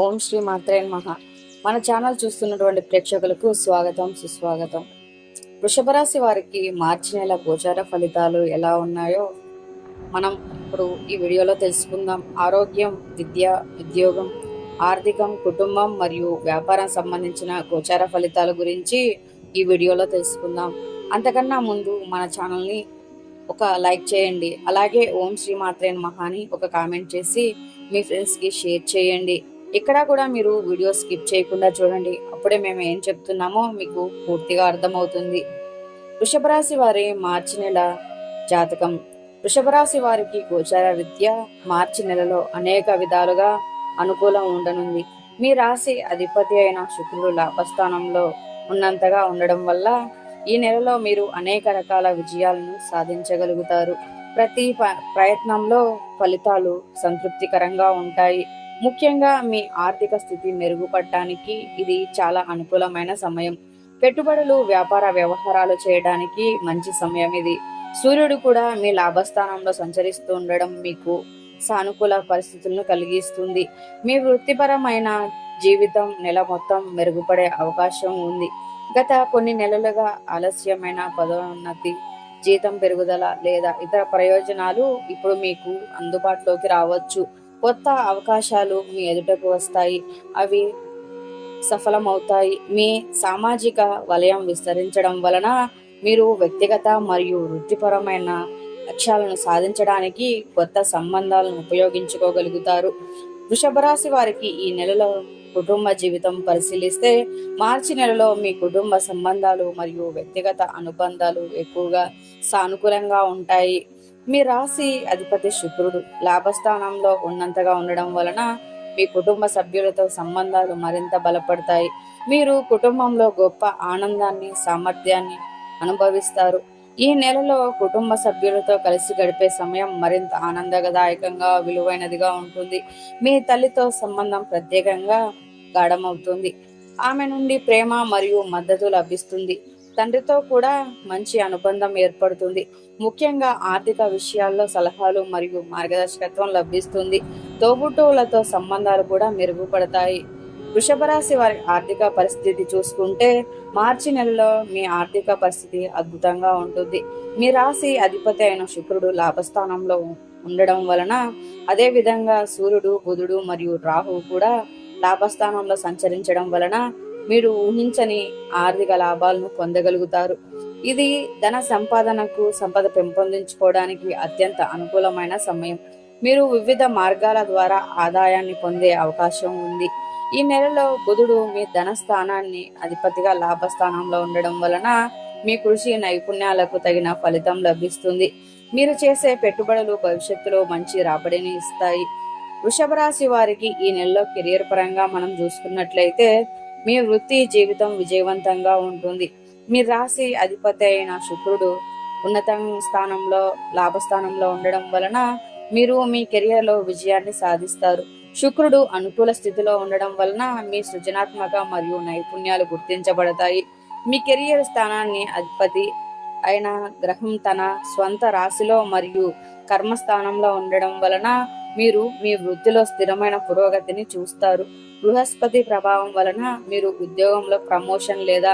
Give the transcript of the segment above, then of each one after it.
ఓం శ్రీ మాత్రే మహా మన ఛానల్ చూస్తున్నటువంటి ప్రేక్షకులకు స్వాగతం సుస్వాగతం. వృషభ రాశి వారికి మార్చి నెల గోచార ఫలితాలు ఎలా ఉన్నాయో మనం ఇప్పుడు ఈ వీడియోలో తెలుసుకుందాం. ఆరోగ్యం విద్య ఉద్యోగం ఆర్థికం కుటుంబం మరియు వ్యాపారం సంబంధించిన గోచార ఫలితాల గురించి ఈ వీడియోలో తెలుసుకుందాం. అంతకన్నా ముందు మన ఛానల్ని ఒక లైక్ చేయండి. అలాగే ఓం శ్రీ మాత్రేన్ మహాని ఒక కామెంట్ చేసి మీ ఫ్రెండ్స్కి షేర్ చేయండి. ఇక్కడ కూడా మీరు వీడియో స్కిప్ చేయకుండా చూడండి. అప్పుడే మేము ఏం చెప్తున్నామో మీకు పూర్తిగా అర్థమవుతుంది. వృషభ రాశి వారి మార్చి నెల జాతకం. వృషభ రాశి వారికి గోచార విద్య మార్చి నెలలో అనేక విధాలుగా అనుకూలం ఉండనుంది. మీ రాశి అధిపతి అయిన శుక్రుడు లాభస్థానంలో ఉన్నంతగా ఉండడం వల్ల ఈ నెలలో మీరు అనేక రకాల విజయాలను సాధించగలుగుతారు. ప్రతి ప- ప్రయత్నంలో ఫలితాలు సంతృప్తికరంగా ఉంటాయి. ముఖ్యంగా మీ ఆర్థిక స్థితి మెరుగుపడటానికి ఇది చాలా అనుకూలమైన సమయం. పెట్టుబడులు వ్యాపార వ్యవహారాలు చేయడానికి మంచి సమయం ఇది. సూర్యుడు కూడా మీ లాభస్థానంలో సంచరిస్తూ ఉండడం మీకు సానుకూల పరిస్థితులను కలిగిస్తుంది. మీ వృత్తిపరమైన జీవితం నెల మొత్తం మెరుగుపడే అవకాశం ఉంది. గత కొన్ని నెలలుగా ఆలస్యమైన పదోన్నతి జీతం పెరుగుదల లేదా ఇతర ప్రయోజనాలు ఇప్పుడు మీకు అందుబాటులోకి రావచ్చు. కొత్త అవకాశాలు మీ ఎదుటకు వస్తాయి. అవి సఫలమవుతాయి. మీ సామాజిక వలయం విస్తరించడం వలన మీరు వ్యక్తిగత మరియు వృత్తిపరమైన లక్ష్యాలను సాధించడానికి కొత్త సంబంధాలను ఉపయోగించుకోగలుగుతారు. వృషభ రాశి వారికి ఈ నెలలో కుటుంబ జీవితం పరిశీలిస్తే మార్చి నెలలో మీ కుటుంబ సంబంధాలు మరియు వ్యక్తిగత అనుబంధాలు ఎక్కువగా సానుకూలంగా ఉంటాయి. మీ రాశి అధిపతి శుక్రుడు లాభస్థానంలో ఉన్నంతగా ఉండడం వలన మీ కుటుంబ సభ్యులతో సంబంధాలు మరింత బలపడతాయి. మీరు కుటుంబంలో గొప్ప ఆనందాన్ని సామర్థ్యాన్ని అనుభవిస్తారు. ఈ నెలలో కుటుంబ సభ్యులతో కలిసి గడిపే సమయం మరింత ఆనందదాయకంగా విలువైనదిగా ఉంటుంది. మీ తల్లితో సంబంధం ప్రత్యేకంగా గాఢమవుతుంది. ఆమె నుండి ప్రేమ మరియు మద్దతు లభిస్తుంది. తండ్రితో కూడా మంచి అనుబంధం ఏర్పడుతుంది. ముఖ్యంగా ఆర్థిక విషయాల్లో సలహాలు మరియు మార్గదర్శకత్వం లభిస్తుంది. తోబుట్టువులతో సంబంధాలు కూడా మెరుగుపడతాయి. వృషభ రాశి వారి ఆర్థిక పరిస్థితి చూసుకుంటే మార్చి నెలలో మీ ఆర్థిక పరిస్థితి అద్భుతంగా ఉంటుంది. మీ రాశి అధిపతి అయిన శుక్రుడు లాభస్థానంలో ఉండడం వలన అదే విధంగా సూర్యుడు బుధుడు మరియు రాహువు కూడా లాభస్థానంలో సంచరించడం వలన మీరు ఊహించని ఆర్థిక లాభాలను పొందగలుగుతారు. ఇది ధన సంపాదనకు సంపద పెంపొందించుకోవడానికి అత్యంత అనుకూలమైన సమయం. మీరు వివిధ మార్గాల ద్వారా ఆదాయాన్ని పొందే అవకాశం ఉంది. ఈ నెలలో బుధుడు మీ ధన స్థానాన్ని అధిపతిగా లాభస్థానంలో ఉండడం వలన మీ కృషి నైపుణ్యాలకు తగిన ఫలితం లభిస్తుంది. మీరు చేసే పెట్టుబడులు భవిష్యత్తులో మంచి రాబడిని ఇస్తాయి. వృషభ రాశి వారికి ఈ నెలలో కెరియర్ పరంగా మనం చూసుకున్నట్లయితే మీ వృత్తి జీవితం విజయవంతంగా ఉంటుంది. మీ రాశి అధిపతి అయిన శుక్రుడు ఉన్నత స్థానంలో లాభస్థానంలో ఉండడం వలన మీరు మీ కెరియర్లో విజయాన్ని సాధిస్తారు. శుక్రుడు అనుకూల స్థితిలో ఉండడం వలన మీ సృజనాత్మక మరియు నైపుణ్యాలు గుర్తించబడతాయి. మీ కెరియర్ స్థానాన్ని అధిపతి అయిన గ్రహం తన స్వంత రాశిలో మరియు కర్మస్థానంలో ఉండడం వలన మీరు మీ వృత్తిలో స్థిరమైన పురోగతిని చూస్తారు. బృహస్పతి ప్రభావం వలన మీరు ఉద్యోగంలో ప్రమోషన్ లేదా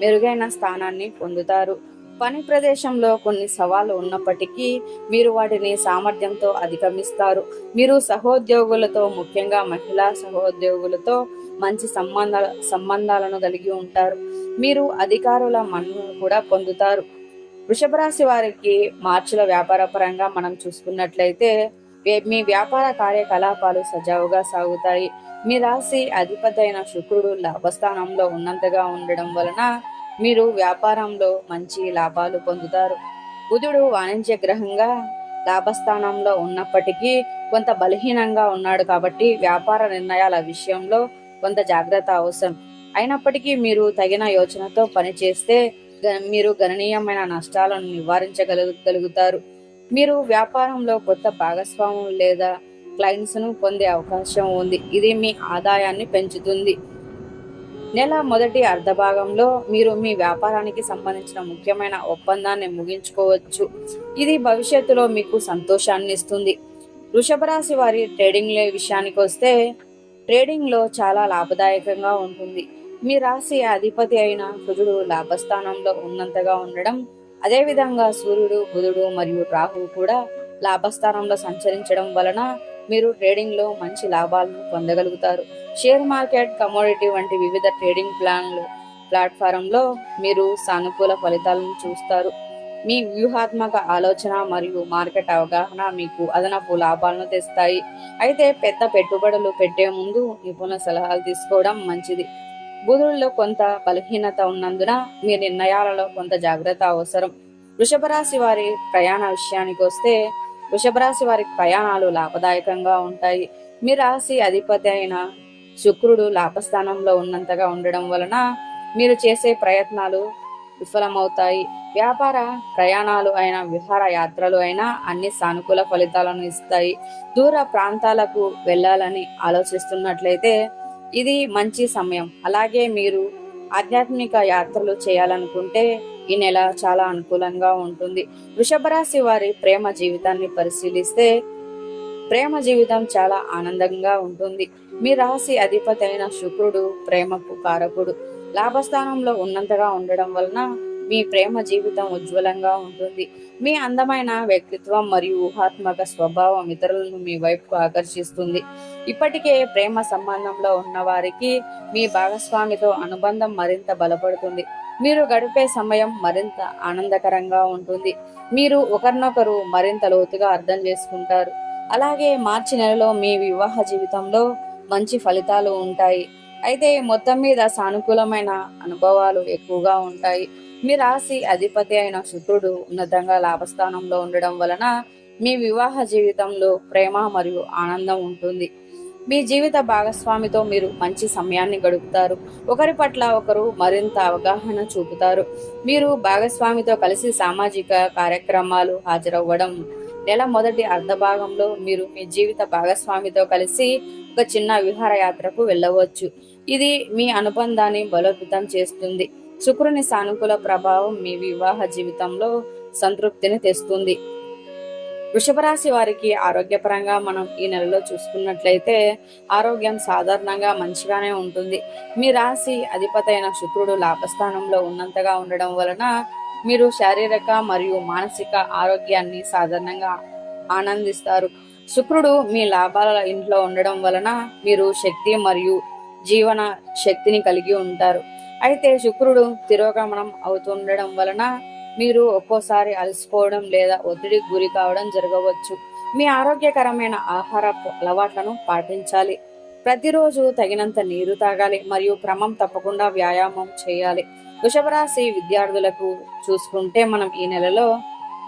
మెరుగైన స్థానాన్ని పొందుతారు. పని ప్రదేశంలో కొన్ని సవాళ్ళు ఉన్నప్పటికీ మీరు వాటిని సామర్థ్యంతో అధిగమిస్తారు. మీరు సహోద్యోగులతో ముఖ్యంగా మహిళా సహోద్యోగులతో మంచి సంబంధ సంబంధాలను కలిగి ఉంటారు. మీరు అధికారుల మన్నును కూడా పొందుతారు. వృషభ రాశి వారికి మార్చిల వ్యాపార పరంగా మనం చూసుకున్నట్లయితే మీ వ్యాపార కార్యకలాపాలు సజావుగా సాగుతాయి. మీ రాశి అధిపతి అయిన శుక్రుడు లాభస్థానంలో ఉన్నంతగా ఉండడం వలన మీరు వ్యాపారంలో మంచి లాభాలు పొందుతారు. బుధుడు వాణిజ్య గ్రహంగా లాభస్థానంలో ఉన్నప్పటికీ కొంత బలహీనంగా ఉన్నాడు కాబట్టి వ్యాపార నిర్ణయాల విషయంలో కొంత జాగ్రత్త అవసరం. అయినప్పటికీ మీరు తగిన యోచనతో పనిచేస్తే గ- మీరు గణనీయమైన నష్టాలను నివారించగలుగుతారు మీరు వ్యాపారంలో కొత్త భాగస్వాములు లేదా క్లయింట్స్ను పొందే అవకాశం ఉంది. ఇది మీ ఆదాయాన్ని పెంచుతుంది. నెల మొదటి అర్ధభాగంలో మీరు మీ వ్యాపారానికి సంబంధించిన ముఖ్యమైన ఒప్పందాన్ని ముగించుకోవచ్చు. ఇది భవిష్యత్తులో మీకు సంతోషాన్ని ఇస్తుంది. వృషభ రాశి వారి ట్రేడింగ్ లే విషయానికి వస్తే ట్రేడింగ్లో చాలా లాభదాయకంగా ఉంటుంది. మీ రాశి అధిపతి అయిన కుజుడు లాభస్థానంలో ఉన్నంతగా ఉండడం అదేవిధంగా సూర్యుడు బుధుడు మరియు రాహువు కూడా లాభస్థానంలో సంచరించడం వలన మీరు ట్రేడింగ్లో మంచి లాభాలను పొందగలుగుతారు. షేర్ మార్కెట్ కమోడిటీ వంటి వివిధ ట్రేడింగ్ ప్లాన్లు ప్లాట్ఫారంలో మీరు సానుకూల ఫలితాలను చూస్తారు. మీ వ్యూహాత్మక ఆలోచన మరియు మార్కెట్ అవగాహన మీకు అదనపు లాభాలను తెస్తాయి. అయితే పెద్ద పెట్టుబడులు పెట్టే ముందు నిపుణుల సలహాలు తీసుకోవడం మంచిది. బుధుల్లో కొంత బలహీనత ఉన్నందున మీ నిర్ణయాలలో కొంత జాగ్రత్త అవసరం. వృషభరాశి వారి ప్రయాణ విషయానికి వస్తే వృషభరాశి వారి ప్రయాణాలు లాభదాయకంగా ఉంటాయి. మీ రాశి అధిపతి అయిన శుక్రుడు లాభస్థానంలో ఉన్నంతగా ఉండడం వలన మీరు చేసే ప్రయత్నాలు విఫలమవుతాయి. వ్యాపార ప్రయాణాలు అయిన విహార యాత్రలు అయినా అన్ని సానుకూల ఫలితాలను ఇస్తాయి. దూర ప్రాంతాలకు వెళ్ళాలని ఆలోచిస్తున్నట్లయితే ఇది మంచి సమయం. అలాగే మీరు ఆధ్యాత్మిక యాత్రలు చేయాలనుకుంటే ఈ నెల చాలా అనుకూలంగా ఉంటుంది. వృషభరాశి వారి ప్రేమ జీవితాన్ని పరిశీలిస్తే ప్రేమ జీవితం చాలా ఆనందంగా ఉంటుంది. మీ రాశి అధిపతి అయిన శుక్రుడు ప్రేమకు కారకుడు. లాభస్థానంలో ఉన్నంతగా ఉండడం వలన మీ ప్రేమ జీవితం ఉజ్వలంగా ఉంటుంది. మీ అందమైన వ్యక్తిత్వం మరియు ఊహాత్మక స్వభావం ఇతరులను మీ వైపుకు ఆకర్షిస్తుంది. ఇప్పటికే ప్రేమ సంబంధంలో ఉన్న వారికి మీ భాగస్వామితో అనుబంధం మరింత బలపడుతుంది. మీరు గడిపే సమయం మరింత ఆనందకరంగా ఉంటుంది. మీరు ఒకరినొకరు మరింత లోతుగా అర్థం చేసుకుంటారు. అలాగే మార్చి నెలలో మీ వివాహ జీవితంలో మంచి ఫలితాలు ఉంటాయి. అయితే మొత్తం మీద సానుకూలమైన అనుభవాలు ఎక్కువగా ఉంటాయి. మీ రాశి అధిపతి అయిన శుక్రుడు ఉన్నతంగా లాభస్థానంలో ఉండడం వలన మీ వివాహ జీవితంలో ప్రేమ మరియు ఆనందం ఉంటుంది. మీ జీవిత భాగస్వామితో మీరు మంచి సమయాన్ని గడుపుతారు. ఒకరి పట్ల ఒకరు మరింత అవగాహన చూపుతారు. మీరు భాగస్వామితో కలిసి సామాజిక కార్యక్రమాలు హాజరవ్వడం నెల మొదటి అర్ధ భాగంలో మీరు మీ జీవిత భాగస్వామితో కలిసి ఒక చిన్న విహారయాత్రకు వెళ్ళవచ్చు. ఇది మీ అనుబంధాన్ని బలోపేతం చేస్తుంది. శుక్రుని సానుకూల ప్రభావం మీ వివాహ జీవితంలో సంతృప్తిని తెస్తుంది. వృషభరాశి వారికి ఆరోగ్యపరంగా మనం ఈ నెలలో చూసుకున్నట్లయితే ఆరోగ్యం సాధారణంగా మంచిగానే ఉంటుంది. మీ రాశి అధిపతైన శుక్రుడు లాభస్థానంలో ఉన్నంతగా ఉండడం వలన మీరు శారీరక మరియు మానసిక ఆరోగ్యాన్ని సాధారణంగా ఆనందిస్తారు. శుక్రుడు మీ లాభాల ఇంట్లో ఉండడం వలన మీరు శక్తి మరియు జీవన శక్తిని కలిగి ఉంటారు. అయితే శుక్రుడు తిరోగమనం అవుతుండడం వలన మీరు ఒక్కోసారి అలసిపోవడం లేదా ఒత్తిడికి గురి కావడం జరగవచ్చు. మీ ఆరోగ్యకరమైన ఆహార అలవాట్లను పాటించాలి. ప్రతిరోజు తగినంత నీరు తాగాలి మరియు క్రమం తప్పకుండా వ్యాయామం చేయాలి. వృషభరాశి విద్యార్థులకు చూసుకుంటే మనం ఈ నెలలో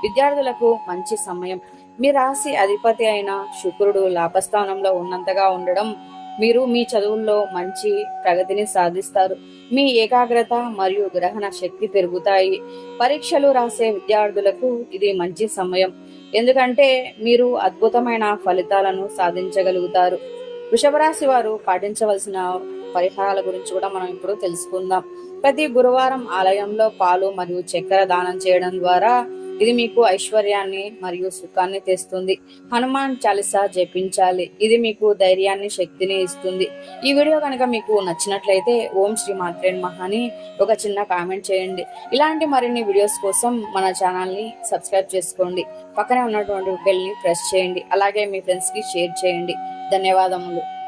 విద్యార్థులకు మంచి సమయం. మీ రాశి అధిపతి అయిన శుక్రుడు లాభస్థానంలో ఉన్నంతగా ఉండడం మీరు మీ చదువుల్లో మంచి ప్రగతిని సాధిస్తారు. మీ ఏకాగ్రత మరియు గ్రహణ శక్తి పెరుగుతాయి. పరీక్షలు రాసే విద్యార్థులకు ఇది మంచి సమయం. ఎందుకంటే మీరు అద్భుతమైన ఫలితాలను సాధించగలుగుతారు. వృషభరాశి వారు పాటించవలసిన పరిహారాల గురించి కూడా మనం ఇప్పుడు తెలుసుకుందాం. ప్రతి గురువారం ఆలయంలో పాలు మరియు చక్కెర దానం చేయడం ద్వారా ఇది మీకు ఐశ్వర్యాన్ని మరియు సుఖాన్ని తెస్తుంది. హనుమాన్ చాలీసా జపించాలి. ఇది మీకు ధైర్యాన్ని శక్తిని ఇస్తుంది. ఈ వీడియో కనుక మీకు నచ్చినట్లయితే ఓం శ్రీ మాత్రేన్ మహాని ఒక చిన్న కామెంట్ చేయండి. ఇలాంటి మరిన్ని వీడియోస్ కోసం మన ఛానల్ని సబ్స్క్రైబ్ చేసుకోండి. పక్కనే ఉన్నటువంటి బెల్ని ప్రెస్ చేయండి. అలాగే మీ ఫ్రెండ్స్కి షేర్ చేయండి. ధన్యవాదములు.